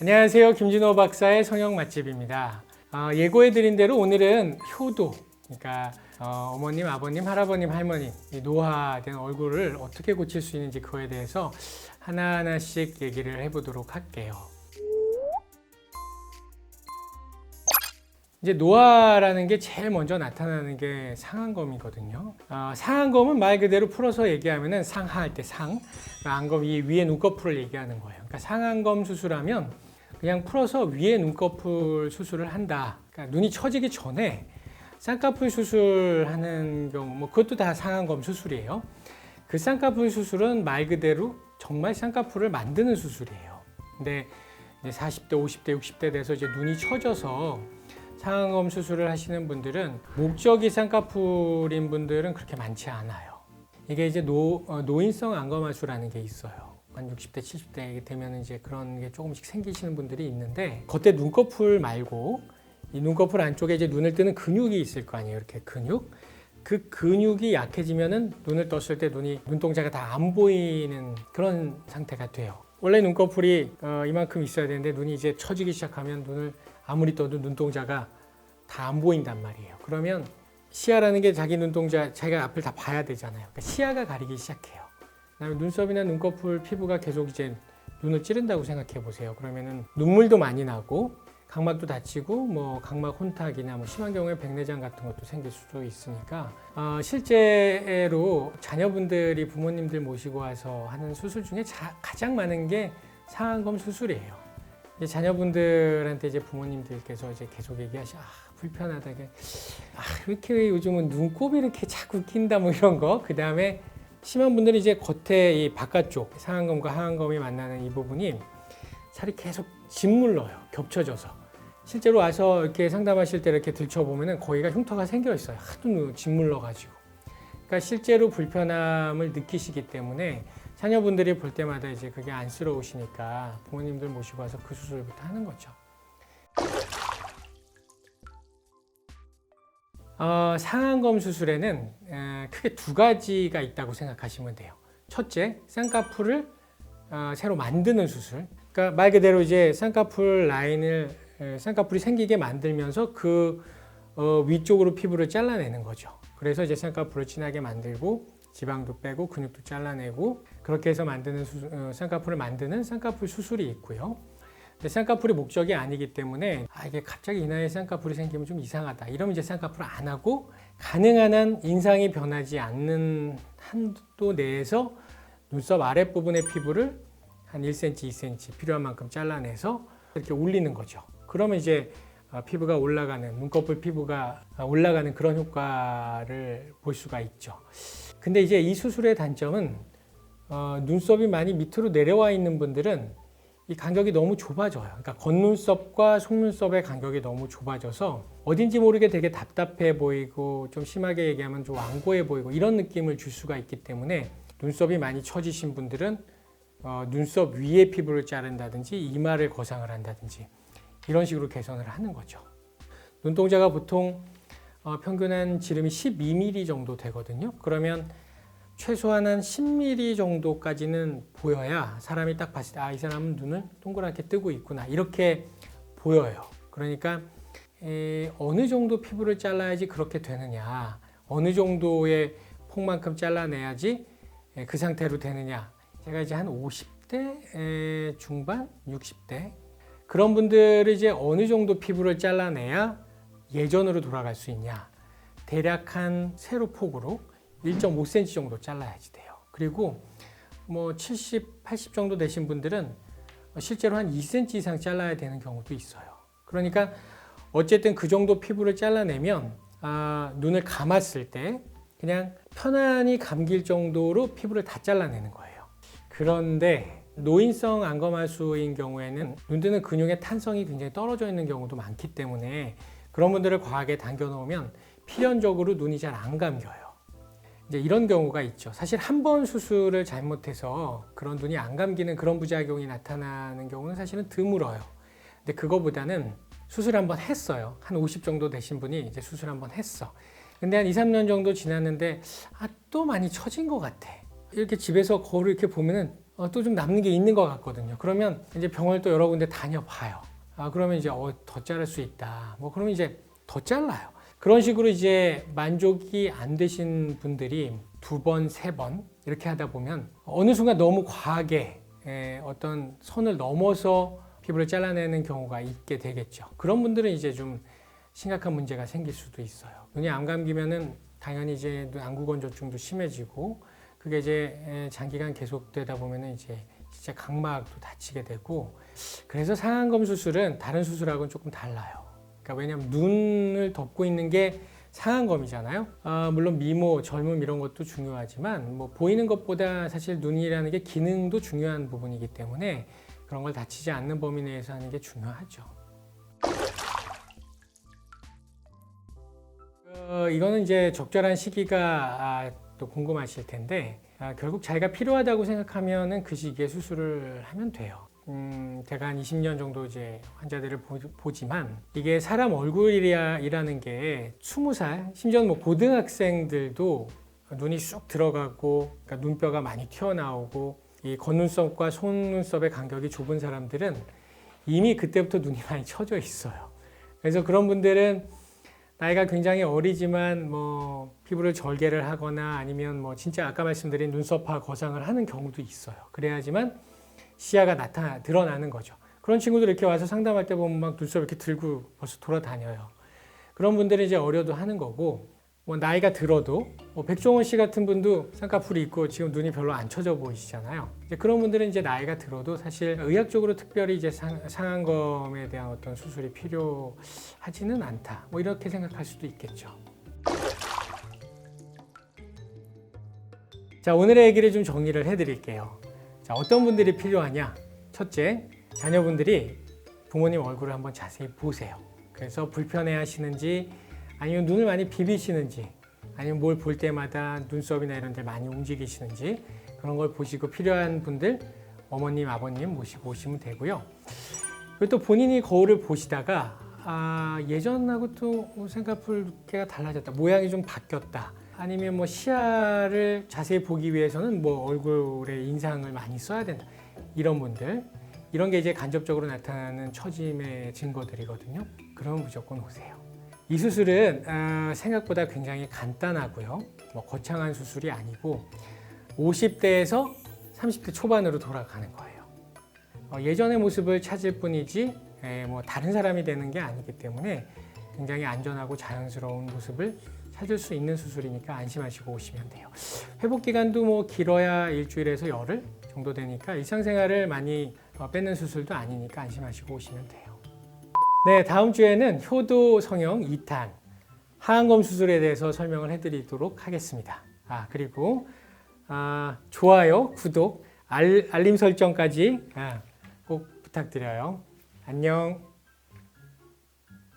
안녕하세요. 김진호 박사의 성형 맛집입니다. 어, 예고해드린 대로 오늘은 효도, 그러니까 어, 머님 아버님, 할아버님, 할머님 이 노화된 얼굴을 어떻게 고칠 수 있는지 그거에 대해서 하나하나씩 얘기를 해보도록 할게요. 이제 노화라는 게 제일 먼저 나타나는 게 상안검이거든요. 어, 상안검은 말 그대로 풀어서 얘기하면은 상하할 때 상, 안검 이 위에 눈꺼풀을 얘기하는 거예요. 그러니까 상안검 수술하면 그냥 풀어서 위에 눈꺼풀 수술을 한다. 그러니까 눈이 처지기 전에 쌍꺼풀 수술하는 경우, 뭐 그것도 다 상안검 수술이에요. 그 쌍꺼풀 수술은 말 그대로 정말 쌍꺼풀을 만드는 수술이에요. 근데 이제 40대, 50대, 60대 돼서 이제 눈이 처져서 상안검 수술을 하시는 분들은 목적이 쌍꺼풀인 분들은 그렇게 많지 않아요. 이게 이제 노, 어, 노인성 안검하수라는 게 있어요. 한 60대, 70대 되면 이제 그런 게 조금씩 생기시는 분들이 있는데 겉에 눈꺼풀 말고 이 눈꺼풀 안쪽에 이제 눈을 뜨는 근육이 있을 거 아니에요. 이렇게 근육. 그 근육이 약해지면은 눈을 떴을 때 눈이 눈동자가 다 안 보이는 그런 상태가 돼요. 원래 눈꺼풀이 어, 이만큼 있어야 되는데 눈이 이제 처지기 시작하면 눈을 아무리 떠도 눈동자가 다 안 보인단 말이에요. 그러면 시야라는 게 자기 눈동자, 자기가 앞을 다 봐야 되잖아요. 그러니까 시야가 가리기 시작해요. 그다음에 눈썹이나 눈꺼풀 피부가 계속 이제 눈을 찌른다고 생각해 보세요. 그러면은 눈물도 많이 나고 각막도 다치고 뭐 각막 혼탁이나 뭐 심한 경우에 백내장 같은 것도 생길 수도 있으니까 어, 실제로 자녀분들이 부모님들 모시고 와서 하는 수술 중에 자- 가장 많은 게 상안검 수술이에요. 이제 자녀분들한테 이제 부모님들께서 이제 계속 얘기하시, 아 불편하다게, 아 이렇게 요즘은 눈곱이 이렇게 자꾸 낀다 뭐 이런 거. 그 다음에 심한 분들은 이제 겉에 이 바깥쪽 상안검과 하안검이 만나는 이 부분이 살이 계속 짓물러요. 겹쳐져서. 실제로 와서 이렇게 상담하실 때 이렇게 들춰보면은 거기가 흉터가 생겨 있어요. 하도 짓물러 가지고. 그러니까 실제로 불편함을 느끼시기 때문에 자녀분들이 볼 때마다 이제 그게 안쓰러우시니까 부모님들 모시고 와서 그 수술부터 하는 거죠. 어, 상안검 수술에는 에, 크게 두 가지가 있다고 생각하시면 돼요. 첫째, 쌍꺼풀을 어, 새로 만드는 수술. 그러니까 말 그대로 이제 쌍꺼풀 라인을 에, 쌍꺼풀이 생기게 만들면서 그 어, 위쪽으로 피부를 잘라내는 거죠. 그래서 이제 쌍꺼풀을 진하게 만들고 지방도 빼고 근육도 잘라내고 그렇게 해서 만드는 수, 어, 쌍꺼풀을 만드는 쌍꺼풀 수술이 있고요. 쌍꺼풀이 목적이 아니기 때문에 아 이게 갑자기 이 나이에 쌍꺼풀이 생기면 좀 이상하다. 이러면 이제 쌍꺼풀 안 하고 가능한 한 인상이 변하지 않는 한도 내에서 눈썹 아랫부분의 피부를 한 1cm, 2cm 필요한 만큼 잘라내서 이렇게 올리는 거죠. 그러면 이제 어, 피부가 올라가는 눈꺼풀 피부가 올라가는 그런 효과를 볼 수가 있죠. 근데 이제 이 수술의 단점은 어, 눈썹이 많이 밑으로 내려와 있는 분들은 이 간격이 너무 좁아져요. 그러니까 겉눈썹과 속눈썹의 간격이 너무 좁아져서 어딘지 모르게 되게 답답해 보이고 좀 심하게 얘기하면 좀 완고해 보이고 이런 느낌을 줄 수가 있기 때문에 눈썹이 많이 처지신 분들은 어, 눈썹 위에 피부를 자른다든지 이마를 거상을 한다든지 이런 식으로 개선을 하는 거죠. 눈동자가 보통 어, 평균 한 지름이 12mm 정도 되거든요. 그러면 최소한 한 10mm 정도까지는 보여야 사람이 딱 봤을 때 아 이 사람은 눈을 동그랗게 뜨고 있구나 이렇게 보여요. 그러니까 에, 어느 정도 피부를 잘라야지 그렇게 되느냐, 어느 정도의 폭만큼 잘라내야지 에, 그 상태로 되느냐. 제가 이제 한 50대 에, 중반, 60대 그런 분들을 이제 어느 정도 피부를 잘라내야 예전으로 돌아갈 수 있냐. 대략 한 세로 폭으로 1.5cm 정도 잘라야지 돼요. 그리고 뭐 70, 80 정도 되신 분들은 실제로 한 2cm 이상 잘라야 되는 경우도 있어요. 그러니까 어쨌든 그 정도 피부를 잘라내면 아, 눈을 감았을 때 그냥 편안히 감길 정도로 피부를 다 잘라내는 거예요. 그런데 노인성 안검하수인 경우에는 눈 뜨는 근육의 탄성이 굉장히 떨어져 있는 경우도 많기 때문에 그런 분들을 과하게 당겨 놓으면 필연적으로 눈이 잘 안 감겨요. 이제 이런 경우가 있죠. 사실 한 번 수술을 잘못해서 그런 눈이 안 감기는 그런 부작용이 나타나는 경우는 사실은 드물어요. 근데 그거보다는 수술 한 번 했어요. 한 50 정도 되신 분이 이제 수술 한 번 했어. 근데 한 2, 3년 정도 지났는데 아, 또 많이 처진 것 같아. 이렇게 집에서 거울을 이렇게 보면은 어, 또 좀 남는 게 있는 것 같거든요. 그러면 이제 병원을 또 여러 군데 다녀봐요. 아, 그러면 이제 어, 더 자를 수 있다. 뭐 그러면 이제 더 잘라요. 그런 식으로 이제 만족이 안 되신 분들이 두 번, 세 번 이렇게 하다 보면 어느 순간 너무 과하게 에, 어떤 선을 넘어서 피부를 잘라내는 경우가 있게 되겠죠. 그런 분들은 이제 좀 심각한 문제가 생길 수도 있어요. 눈이 안 감기면은 당연히 이제 안구건조증도 심해지고 그게 이제 에, 장기간 계속되다 보면은 이제 진짜 각막도 다치게 되고 그래서 상안검 수술은 다른 수술하고는 조금 달라요. 그러니까 왜냐하면 눈을 덮고 있는 게 상안검이잖아요. 아, 물론 미모, 젊음 이런 것도 중요하지만 뭐 보이는 것보다 사실 눈이라는 게 기능도 중요한 부분이기 때문에 그런 걸 다치지 않는 범위 내에서 하는 게 중요하죠. 어, 이거는 이제 적절한 시기가 아, 또 궁금하실 텐데 아, 결국 자기가 필요하다고 생각하면은 그 시기에 수술을 하면 돼요. 음, 제가 한 20년 정도 이제 환자들을 보, 지만 이게 사람 얼굴이라는 게 20살, 심지어 뭐 고등학생들도 눈이 쑥 들어가고 그러니까 눈뼈가 많이 튀어나오고 이 겉눈썹과 속눈썹의 간격이 좁은 사람들은 이미 그때부터 눈이 많이 처져 있어요. 그래서 그런 분들은 나이가 굉장히 어리지만 뭐 피부를 절개를 하거나 아니면 뭐 진짜 아까 말씀드린 눈썹화 거상을 하는 경우도 있어요. 그래야지만 시야가 나타 드러나는 거죠. 그런 친구들 이렇게 와서 상담할 때 보면 막 눈썹 이렇게 들고 벌써 돌아다녀요. 그런 분들은 이제 어려도 하는 거고 뭐 나이가 들어도 뭐 백종원 씨 같은 분도 쌍꺼풀이 있고 지금 눈이 별로 안 처져 보이시잖아요. 이제 그런 분들은 이제 나이가 들어도 사실 의학적으로 특별히 이제 상, 상안검에 대한 어떤 수술이 필요하지는 않다. 뭐 이렇게 생각할 수도 있겠죠. 자 오늘의 얘기를 좀 정리를 해드릴게요. 자 어떤 분들이 필요하냐? 첫째 자녀분들이 부모님 얼굴을 한번 자세히 보세요. 그래서 불편해 하시는지 아니면 눈을 많이 비비시는지 아니면 뭘 볼 때마다 눈썹이나 이런 데 많이 움직이시는지 그런 걸 보시고 필요한 분들 어머님 아버님 모시고 오시면 되고요. 그리고 또 본인이 거울을 보시다가 아, 예전하고 또 생각풀개가 달라졌다 모양이 좀 바뀌었다 아니면 뭐 시야를 자세히 보기 위해서는 뭐 얼굴에 인상을 많이 써야 된다 이런 분들 이런 게 이제 간접적으로 나타나는 처짐의 증거들이거든요. 그러면 무조건 오세요. 이 수술은 아, 생각보다 굉장히 간단하고요. 뭐 거창한 수술이 아니고 50대에서 30대 초반으로 돌아가는 거예요. 어, 예전의 모습을 찾을 뿐이지 에, 뭐 다른 사람이 되는 게 아니기 때문에 굉장히 안전하고 자연스러운 모습을 찾을 수 있는 수술이니까 안심하시고 오시면 돼요. 회복 기간도 뭐 길어야 일주일에서 열흘 정도 되니까 일상생활을 많이 어, 뺏는 수술도 아니니까 안심하시고 오시면 돼요. 네, 다음 주에는 효도 성형 2탄 하안검 수술에 대해서 설명을 해드리도록 하겠습니다. 아 그리고 아, 좋아요, 구독, 알, 알림 설정까지 아, 꼭 부탁드려요. 안녕.